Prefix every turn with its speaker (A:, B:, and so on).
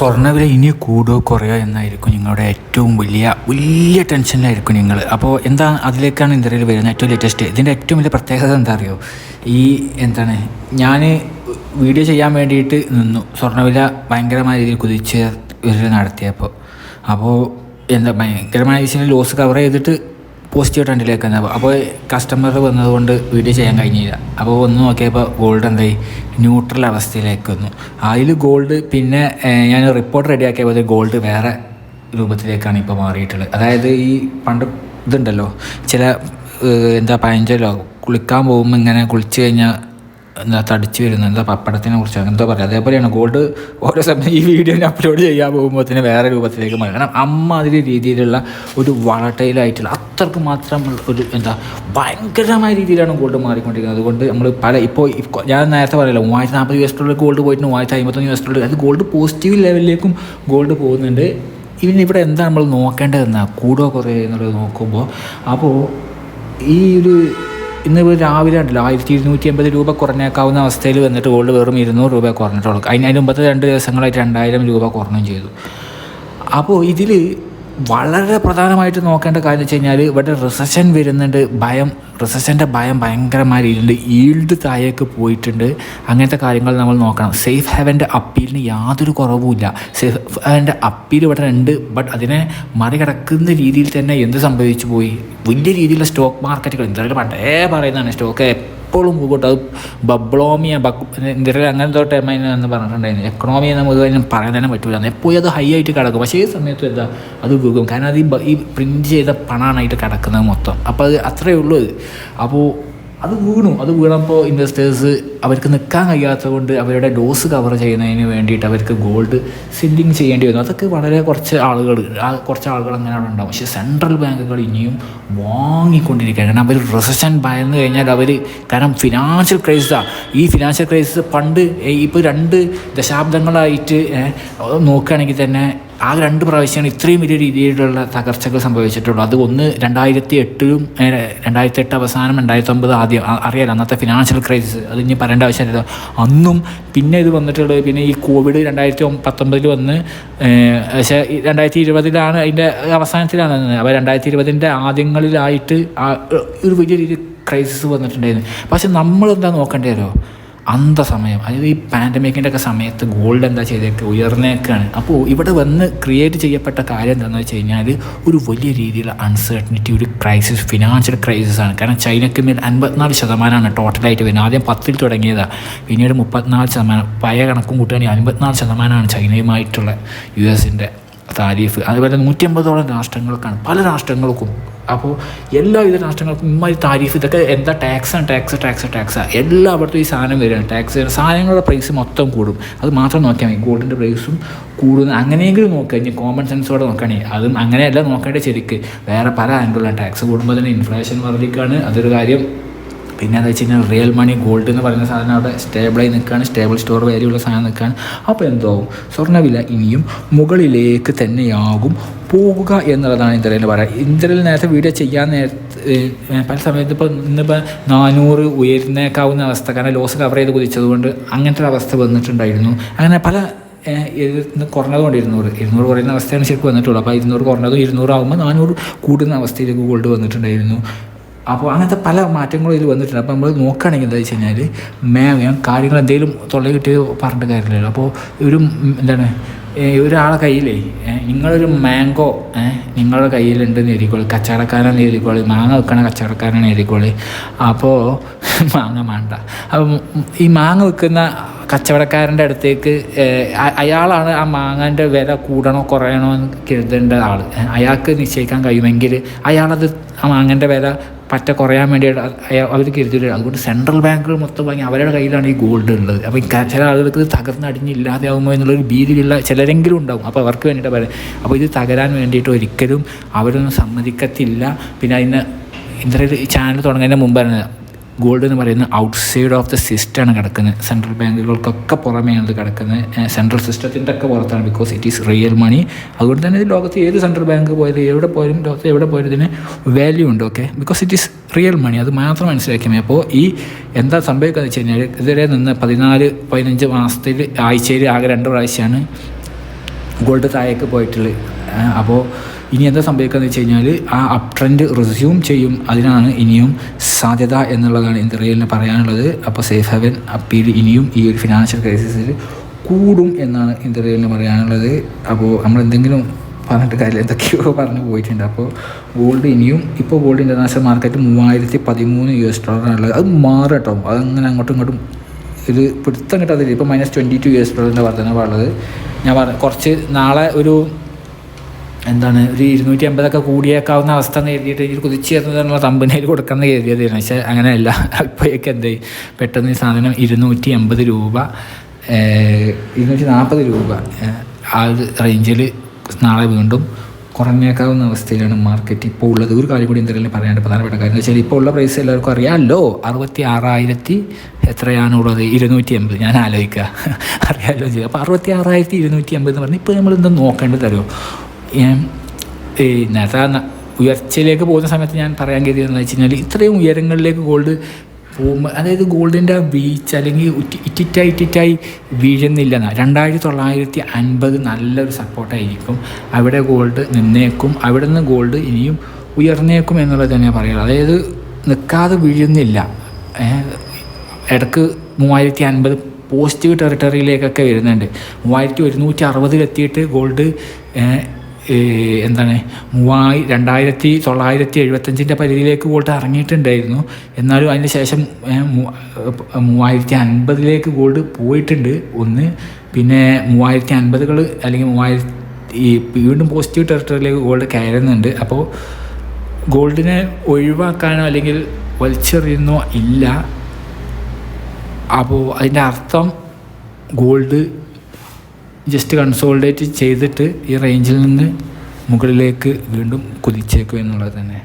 A: സ്വർണവില ഇനി കൂടുകയോ കുറയോ എന്നായിരിക്കും നിങ്ങളുടെ ഏറ്റവും വലിയ വലിയ ടെൻഷനിലായിരിക്കും നിങ്ങൾ. അപ്പോൾ എന്താ അതിലേക്കാണ് ഇന്ത്യയിൽ വരുന്നത് ഏറ്റവും ലേറ്റസ്റ്റ് ഇതിന്റെ ഏറ്റവും വലിയ പ്രത്യേകത എന്താ അറിയോ ഈ എന്താണ് ഞാൻ വീഡിയോ ചെയ്യാൻ വേണ്ടിയിട്ട് നിന്നു. സ്വർണവില ഭയങ്കരമായ രീതിയിൽ കുതിച്ച് ഇവർ നടത്തിയപ്പോൾ. അപ്പോൾ എന്താ ഭയങ്കരമായ രീതിയിൽ ലോസ് കവർ ചെയ്തിട്ട് പോസിറ്റീവ് ട്രെൻഡിലേക്ക് തന്നെ അപ്പോൾ കസ്റ്റമർ വന്നതുകൊണ്ട് വീഡിയോ ചെയ്യാൻ കഴിഞ്ഞില്ല. അപ്പോൾ ഒന്ന് നോക്കിയപ്പോൾ ഗോൾഡ് എന്തായി? ന്യൂട്രൽ അവസ്ഥയിലേക്ക് വന്നു. അതിൽ ഗോൾഡ് പിന്നെ ഞാൻ റിപ്പോർട്ട് റെഡിയാക്കിയപ്പോൾ ഗോൾഡ് വേറെ രൂപത്തിലേക്കാണ് ഇപ്പോൾ മാറിയിട്ടുള്ളത്. അതായത് ഈ പണ്ട് ഇതുണ്ടല്ലോ. ചില എന്താ പഴഞ്ചലോ കുളിക്കാൻ പോകുമ്പോൾ ഇങ്ങനെ കുളിച്ച് കഴിഞ്ഞാൽ എന്താ തടിച്ച് വരുന്നത് എന്താ പപ്പടത്തിനെ കുറിച്ച് എന്തോ പറയുക. അതേപോലെയാണ് ഗോൾഡ് ഓരോ സമയം ഈ വീഡിയോ അപ്ലോഡ് ചെയ്യാൻ പോകുമ്പോൾ തന്നെ വേറെ രൂപത്തിലേക്ക് മാറി കാരണം അമ്മ അതിന്റെ രീതിയിലുള്ള ഒരു വളട്ടയിലായിട്ടുള്ള അത്രയ്ക്ക് മാത്രം ഒരു എന്താ ഭയങ്കരമായ രീതിയിലാണ് ഗോൾഡ് മാറിക്കൊണ്ടിരിക്കുന്നത്. അതുകൊണ്ട് നമ്മൾ പല ഇപ്പോൾ ഞാൻ നേരത്തെ പറയല്ലോ മൂവായിരത്തി നാൽപ്പത് യു എസ് ഡോളർ ഗോൾഡ് പോയിട്ട് മൂവായിരത്തി അമ്പത്തൊന്ന് യു എസ് ഡോളർ അത് ഗോൾഡ് പോസിറ്റീവ് ലെവലിലേക്കും ഗോൾഡ് പോകുന്നുണ്ട്. ഇനി ഇവിടെ എന്താ നമ്മൾ നോക്കേണ്ടതെന്നാണ് കൂടുക കുറേ എന്നുള്ളത് നോക്കുമ്പോൾ അപ്പോൾ ഈ ഒരു ഇന്ന് രാവിലെ ഉണ്ടല്ലോ ആയിരത്തി ഇരുന്നൂറ്റി അമ്പത് രൂപ കുറഞ്ഞേക്കാവുന്ന അവസ്ഥയിൽ വന്നിട്ട് ഗോൾഡ് വെറും ഇരുന്നൂറ് രൂപ കുറഞ്ഞിട്ടുള്ളൂ. അതിന് അതിന് മുമ്പത്തെ രണ്ട് ദിവസങ്ങളായിട്ട് രണ്ടായിരം രൂപ കുറഞ്ഞും ചെയ്തു. അപ്പോൾ ഇതിൽ വളരെ പ്രധാനമായിട്ട് നോക്കേണ്ട കാര്യം വെച്ച് കഴിഞ്ഞാൽ ഇവിടെ റിസഷൻ വരുന്നുണ്ട് ഭയം റിസഷന്റെ ഭയം ഭയങ്കരമായ രീതിയിലുണ്ട് ഈൽഡ് താഴേക്ക് പോയിട്ടുണ്ട്. അങ്ങനത്തെ കാര്യങ്ങൾ നമ്മൾ നോക്കണം. സേഫ് ഹെവന്റെ അപ്പീലിന് യാതൊരു കുറവുമില്ല സേഫ് ഹെവന്റെ അപ്പീൽ ഇവിടെ ഉണ്ട് ബട്ട് അതിനെ മറികടക്കുന്ന രീതിയിൽ തന്നെ എന്ത് സംഭവിച്ചു പോയി? വലിയ രീതിയിലുള്ള സ്റ്റോക്ക് മാർക്കറ്റുകൾ എന്തായാലും പണ്ടേ പറയുന്നതാണ് സ്റ്റോക്ക് എപ്പോഴും പൂക്കോട്ട് അത് ബബ്ലോമിയ എന്തെങ്കിലും അങ്ങനത്തെ ടൈം എന്ന് പറഞ്ഞിട്ടുണ്ടായിരുന്നു. എക്കണോമി നമുക്ക് അതിന് പറയാൻ തന്നെ പറ്റില്ല എപ്പോഴും അത് ഹൈ ആയിട്ട് കിടക്കും. പക്ഷേ ഈ സമയത്ത് എന്താ അത് വീകും കാരണം അത് ഈ പ്രിന്റ് ചെയ്ത പണമാണ് ആയിട്ട് കിടക്കുന്നത് മൊത്തം. അപ്പോൾ അത് അത്രയേ ഉള്ളൂ അപ്പോൾ അത് വീണു. അത് വീണപ്പോൾ ഇൻവെസ്റ്റേഴ്സ് അവർക്ക് നിൽക്കാൻ കഴിയാത്തതുകൊണ്ട് അവരുടെ ഡോസ് കവർ ചെയ്യുന്നതിന് വേണ്ടിയിട്ട് അവർക്ക് ഗോൾഡ് സെല്ലിങ് ചെയ്യേണ്ടി വന്നു. അതൊക്കെ വളരെ കുറച്ച് ആളുകൾ ആ കുറച്ച് ആളുകൾ അങ്ങനെ അവിടെ ഉണ്ടാവും. പക്ഷേ സെൻട്രൽ ബാങ്കുകൾ ഇനിയും വാങ്ങിക്കൊണ്ടിരിക്കുകയാണ്. കാരണം അവർ റിസഷൻ ഭയന്ന് കഴിഞ്ഞാൽ അവർ കാരണം ഫിനാൻഷ്യൽ ക്രൈസിസാണ് ഈ ഫിനാൻഷ്യൽ ക്രൈസിസ് പണ്ട് ഇപ്പോൾ രണ്ട് ദശാബ്ദങ്ങളായിട്ട് നോക്കുകയാണെങ്കിൽ തന്നെ ആ രണ്ട് പ്രാവശ്യമാണ് ഇത്രയും വലിയ രീതിയിലുള്ള തകർച്ചകൾ സംഭവിച്ചിട്ടുള്ളൂ അത് ഒന്ന് രണ്ടായിരത്തി എട്ടിലും രണ്ടായിരത്തി എട്ട് അവസാനം രണ്ടായിരത്തി ഒമ്പത് ആദ്യം അറിയാലോ അന്നത്തെ ഫിനാൻഷ്യൽ ക്രൈസിസ് അത് ഇനി പറയേണ്ട ആവശ്യമില്ല അന്നും പിന്നെ ഇത് വന്നിട്ടുള്ളത് പിന്നെ ഈ കോവിഡ് രണ്ടായിരത്തി പത്തൊമ്പതിൽ വന്ന് പക്ഷേ രണ്ടായിരത്തി ഇരുപതിലാണ് അതിന്റെ അവസാനത്തിലാണ് തന്നത് അപ്പോൾ രണ്ടായിരത്തി ഇരുപതിന്റെ ആദ്യങ്ങളിലായിട്ട് ഒരു വലിയ രീതിയിൽ ക്രൈസിസ് വന്നിട്ടുണ്ടായിരുന്നു. പക്ഷെ നമ്മളെന്താ നോക്കേണ്ടതല്ലോ അന്ത സമയം അതായത് ഈ പാൻഡമിക്കിന്റെ ഒക്കെ സമയത്ത് ഗോൾഡ് എന്താ ചെയ്തേക്ക്? ഉയർന്നേക്കാണ്. അപ്പോൾ ഇവിടെ വന്ന് ക്രിയേറ്റ് ചെയ്യപ്പെട്ട കാര്യം എന്താണെന്ന് വെച്ച് കഴിഞ്ഞാൽ ഒരു വലിയ രീതിയിലുള്ള അൺസർട്ടനിറ്റി ഒരു ക്രൈസിസ് ഫിനാൻഷ്യൽ ക്രൈസിസ് ആണ്. കാരണം ചൈനയ്ക്ക് മേൽ അൻപത്തിനാല് ശതമാനമാണ് ടോട്ടലായിട്ട് വരുന്നത്. ആദ്യം പത്തിൽ തുടങ്ങിയതാണ് പിന്നീട് മുപ്പത്തിനാല് ശതമാനം. പഴയ കണക്കും കൂട്ടുകയാണെങ്കിൽ അൻപത്തിനാല് ശതമാനമാണ് ചൈനയുമായിട്ടുള്ള യു എസിന്റെ താരീഫ് അതുപോലെ നൂറ്റി അമ്പതോളം രാഷ്ട്രങ്ങൾക്കാണ് പല രാഷ്ട്രങ്ങൾക്കും. അപ്പോൾ എല്ലാവിധ രാഷ്ട്രങ്ങൾക്കും ഇമ്മാതിരി താരിഫ് ഇതൊക്കെ എന്താ ടാക്സാണ് ടാക്സ് ടാക്സ് ടാക്സ് എല്ലായിടത്തും ഈ സാധനം വരികയാണ്. ടാക്സ് സാധനങ്ങളുടെ പ്രൈസ് മൊത്തം കൂടും. അത് മാത്രം നോക്കിയാൽ മതി. ഗോൾഡിന്റെ പ്രൈസും കൂടുന്ന അങ്ങനെയെങ്കിലും നോക്കുക ഇനി കോമൺ സെൻസോടെ നോക്കുകയാണെങ്കിൽ അതും അങ്ങനെയല്ല നോക്കേണ്ട ശരിക്ക്. വേറെ പല ആംഗിളിലാണ് ടാക്സ് കൂടുമ്പോൾ തന്നെ ഇൻഫ്ലേഷൻ വർദ്ധിക്കുകയാണ് അതൊരു കാര്യം പിന്നെ എന്താ വെച്ച് കഴിഞ്ഞാൽ റിയൽ മണി ഗോൾഡ് എന്ന് പറയുന്ന സാധനം അവിടെ സ്റ്റേബിളായി നിൽക്കുകയാണ് സ്റ്റേബിൾ സ്റ്റോർ വാല്യൂ ഉള്ള സാധനം നിൽക്കുകയാണ് അപ്പോൾ എന്താവും സ്വർണവില ഇനിയും മുകളിലേക്ക് തന്നെയാകും. പോകുക എന്നുള്ളതാണ് ഇന്ദ്രയിൽ പറയുക ഇന്ദ്രയിൽ നേരത്തെ വീഡിയോ ചെയ്യാൻ നേരത്തെ പല സമയത്ത് ഇപ്പോൾ ഇന്നിപ്പോൾ നാനൂറ് ഉയർന്നേക്കാവുന്ന അവസ്ഥ. കാരണം ലോസ് കവർ ചെയ്ത് കുതിച്ചതുകൊണ്ട് അങ്ങനത്തെ ഒരു അവസ്ഥ വന്നിട്ടുണ്ടായിരുന്നു. അങ്ങനെ പല കുറഞ്ഞതുകൊണ്ട് ഇരുന്നൂറ്. ഇരുന്നൂറ് കുറയുന്ന അവസ്ഥയാണ് ശരിക്കും വന്നിട്ടുള്ളൂ അപ്പോൾ ഇരുന്നൂറ് കുറഞ്ഞതും ഇരുന്നൂറാകുമ്പോൾ നാനൂറ് കൂടുന്ന അവസ്ഥയിലേക്ക് ഗോൾഡ് വന്നിട്ടുണ്ടായിരുന്നു. അപ്പോൾ അങ്ങനത്തെ പല മാറ്റങ്ങളും ഇതിൽ വന്നിട്ടുണ്ട്. അപ്പോൾ നമ്മൾ നോക്കുകയാണെങ്കിൽ എന്താ വെച്ച് കഴിഞ്ഞാൽ മേ ഞാൻ കാര്യങ്ങൾ എന്തെങ്കിലും തൊള്ള കിട്ടി പറഞ്ഞിട്ട് കാര്യമില്ലല്ലോ. അപ്പോൾ ഒരു എന്താണ് ഒരാളെ കയ്യിലേ നിങ്ങളൊരു മാംഗോ നിങ്ങളുടെ കയ്യിലുണ്ടെന്ന് എഴുതിക്കോളി. കച്ചവടക്കാരാണെന്ന് എഴുതിക്കോളി. മാങ്ങ വെക്കണ കച്ചവടക്കാരാണെന്ന് എഴുതിക്കോളി. അപ്പോൾ മാങ്ങ വേണ്ട അപ്പം ഈ മാങ്ങ വെക്കുന്ന കച്ചവടക്കാരന്റെ അടുത്തേക്ക് അയാളാണ് ആ മാങ്ങന്റെ വില കൂടണോ കുറയണോ എന്ന് കരുതേണ്ട ആൾ അയാൾക്ക് നിശ്ചയിക്കാൻ കഴിയുമെങ്കിൽ അയാളത് ആ മാങ്ങന്റെ വില പറ്റ കുറയാൻ വേണ്ടിയിട്ട് അവർ കരുതില്ല അതുകൊണ്ട് സെൻട്രൽ ബാങ്കുകൾ മൊത്തം വാങ്ങി അവരുടെ കയ്യിലാണ് ഈ ഗോൾഡ് ഉള്ളത്. അപ്പോൾ ചില ആളുകൾക്ക് ഇത് തകർന്നടിഞ്ഞ് ഇല്ലാതെയാകുമോ എന്നുള്ളൊരു ഭീതിയിലുള്ള ചിലരെങ്കിലും ഉണ്ടാവും. അപ്പോൾ അവർക്ക് വേണ്ടിയിട്ട് പറയാം അപ്പോൾ ഇത് തകരാൻ വേണ്ടിയിട്ട് ഒരിക്കലും അവരൊന്നും സമ്മതിക്കത്തില്ല. പിന്നെ അതിന് ഇന്ത്യയിൽ ചാനൽ തുടങ്ങുന്നതിന് മുമ്പാണ് ഗോൾഡ് എന്ന് പറയുന്നത് ഔട്ട്സൈഡ് ഓഫ് ദ സിസ്റ്റമാണ് കിടക്കുന്നത്. സെൻട്രൽ ബാങ്കുകൾക്കൊക്കെ പുറമെയാണ് ഇത് കിടക്കുന്നത്. സെൻട്രൽ സിസ്റ്റത്തിന്റെ ഒക്കെ പുറത്താണ് because it is real money അതുകൊണ്ട് തന്നെ ഇത് ലോകത്ത് ഏത് സെൻട്രൽ ബാങ്ക് പോയാലും എവിടെ പോയാലും ലോകത്ത് എവിടെ പോയാലും ഇതിന് വാല്യൂ ഉണ്ട് okay because it is real money അത് മാത്രം മനസ്സിലാക്കിയാൽ മതി. അപ്പോൾ ഈ എന്താ സംഭവിക്കുക വെച്ച് കഴിഞ്ഞാൽ ഇതുവരെ നിന്ന് പതിനാല് പതിനഞ്ച് മാസത്തിൽ ആഴ്ചയിൽ ആകെ രണ്ട് പ്രാവശ്യമാണ് ഗോൾഡ് താഴേക്ക് പോയിട്ടുള്ളത്. അപ്പോൾ ഇനി എന്താ സംഭവിക്കുക എന്ന് വെച്ച് കഴിഞ്ഞാൽ ആ അപ് ട്രെൻഡ് റിസ്യൂം ചെയ്യും. അതിനാണ് ഇനിയും സാധ്യത എന്നുള്ളതാണ് ഇന്ത്യയിൽ പറയാനുള്ളത്. അപ്പോൾ സേഫ് ഹെവൻ അപ്പീൽ ഇനിയും ഈ ഒരു ഫിനാൻഷ്യൽ ക്രൈസിസിൽ കൂടും എന്നാണ് ഇന്ത്യയിൽ പറയാനുള്ളത്. അപ്പോൾ നമ്മൾ എന്തെങ്കിലും പറഞ്ഞിട്ട് കാര്യം എന്തൊക്കെയോ പറഞ്ഞു പോയിട്ടുണ്ട്. അപ്പോൾ ഗോൾഡ് ഇനിയും ഇപ്പോൾ ഗോൾഡ് ഇന്റർനാഷണൽ മാർക്കറ്റ് മൂവായിരത്തി പതിമൂന്ന് യു എസ് ഡോളറാണുള്ളത് അത് മാറും അതങ്ങനെ അങ്ങോട്ടും ഇങ്ങോട്ടും ഇത് പിടുത്തം കിട്ടാതില്ല ഇപ്പോൾ minus twenty two U S ഡോളറിന്റെ വർധനവാണുള്ളത് ഞാൻ പറഞ്ഞു കുറച്ച് നാളെ ഒരു എന്താണ് ഒരു ഇരുന്നൂറ്റി അമ്പതൊക്കെ കൂടിയേക്കാവുന്ന അവസ്ഥ എന്ന് എഴുതിയിട്ട് ഇതിൽ കുതിച്ച് തമ്പനയിൽ കൊടുക്കണം എന്ന് കരുതിയതായിരുന്നു പക്ഷേ അങ്ങനെയല്ല. അപ്പോഴേക്ക് എന്ത് പെട്ടെന്ന് ഈ സാധനം ഇരുന്നൂറ്റി അമ്പത് രൂപ ഇരുന്നൂറ്റി നാൽപ്പത് രൂപ ആ ഒരു റേഞ്ചിൽ നാളെ വീണ്ടും കുറഞ്ഞേക്കാവുന്ന അവസ്ഥയിലാണ് മാർക്കറ്റ് ഇപ്പോൾ ഉള്ളത്. ഒരു കാര്യം കൂടി എന്തെങ്കിലും പറയാണ്ട് പ്രധാനപ്പെട്ട കാര്യം എന്ന് വെച്ചാൽ ഇപ്പോൾ ഉള്ള പ്രൈസ് എല്ലാവർക്കും അറിയാമല്ലോ. അറുപത്തി ആറായിരത്തി എത്രയാണുള്ളത്? ഇരുന്നൂറ്റി അമ്പത് ഞാൻ ആലോചിക്കുക. അറിയാമല്ലോ ചെയ്യുക അപ്പോൾ അറുപത്തി ആറായിരത്തി ഇരുന്നൂറ്റി അമ്പത് എന്ന് പറഞ്ഞാൽ ഇപ്പോൾ നമ്മൾ നോക്കേണ്ടത് അറിയോ? നേരത്തെ ഉയർച്ചയിലേക്ക് പോകുന്ന സമയത്ത് ഞാൻ പറയാൻ കരുതിയതെന്ന് വെച്ച് കഴിഞ്ഞാൽ ഇത്രയും ഉയരങ്ങളിലേക്ക് ഗോൾഡ് പോകുമ്പോൾ അതായത് ഗോൾഡിന്റെ ബീച്ച് അല്ലെങ്കിൽ ഇറ്റിറ്റായി ഇറ്റിറ്റായി വീഴുന്നില്ല എന്നാൽ രണ്ടായിരത്തി തൊള്ളായിരത്തി അൻപത് നല്ലൊരു സപ്പോർട്ടായിരിക്കും അവിടെ ഗോൾഡ് നിന്നേക്കും അവിടെ നിന്ന് ഗോൾഡ് ഇനിയും ഉയർന്നേക്കും എന്നുള്ളത് തന്നെ പറയുള്ളൂ അതായത് നിൽക്കാതെ വീഴുന്നില്ല. ഇടയ്ക്ക് മൂവായിരത്തി അൻപത് പോസിറ്റീവ് ടെറിട്ടറിയിലേക്കൊക്കെ വരുന്നുണ്ട്. മൂവായിരത്തി ഒരുന്നൂറ്റി അറുപതിലെത്തിയിട്ട് ഗോൾഡ് എന്താണ് മൂവായി രണ്ടായിരത്തി തൊള്ളായിരത്തി എഴുപത്തഞ്ചിന്റെ പരിധിയിലേക്ക് ഗോൾഡ് ഇറങ്ങിയിട്ടുണ്ടായിരുന്നു. എന്നാലും അതിന് ശേഷം മൂവായിരത്തി അൻപതിലേക്ക് ഗോൾഡ് പോയിട്ടുണ്ട് ഒന്ന്. പിന്നെ മൂവായിരത്തി അൻപതുകൾ അല്ലെങ്കിൽ മൂവായിരത്തി ഈ വീണ്ടും പോസിറ്റീവ് ടെറിട്ടറിയിലേക്ക് ഗോൾഡ് കയറുന്നുണ്ട്. അപ്പോൾ ഗോൾഡിനെ ഒഴിവാക്കാനോ അല്ലെങ്കിൽ വലിച്ചെറിയുന്നോ ഇല്ല. അപ്പോൾ അതിന്റെ അർത്ഥം ഗോൾഡ് ജസ്റ്റ് കൺസോൾഡേറ്റ് ചെയ്തിട്ട് ഈ റേഞ്ചിൽ നിന്ന് മുകളിലേക്ക് വീണ്ടും കുതിച്ചേക്കും എന്നുള്ളത് തന്നെ.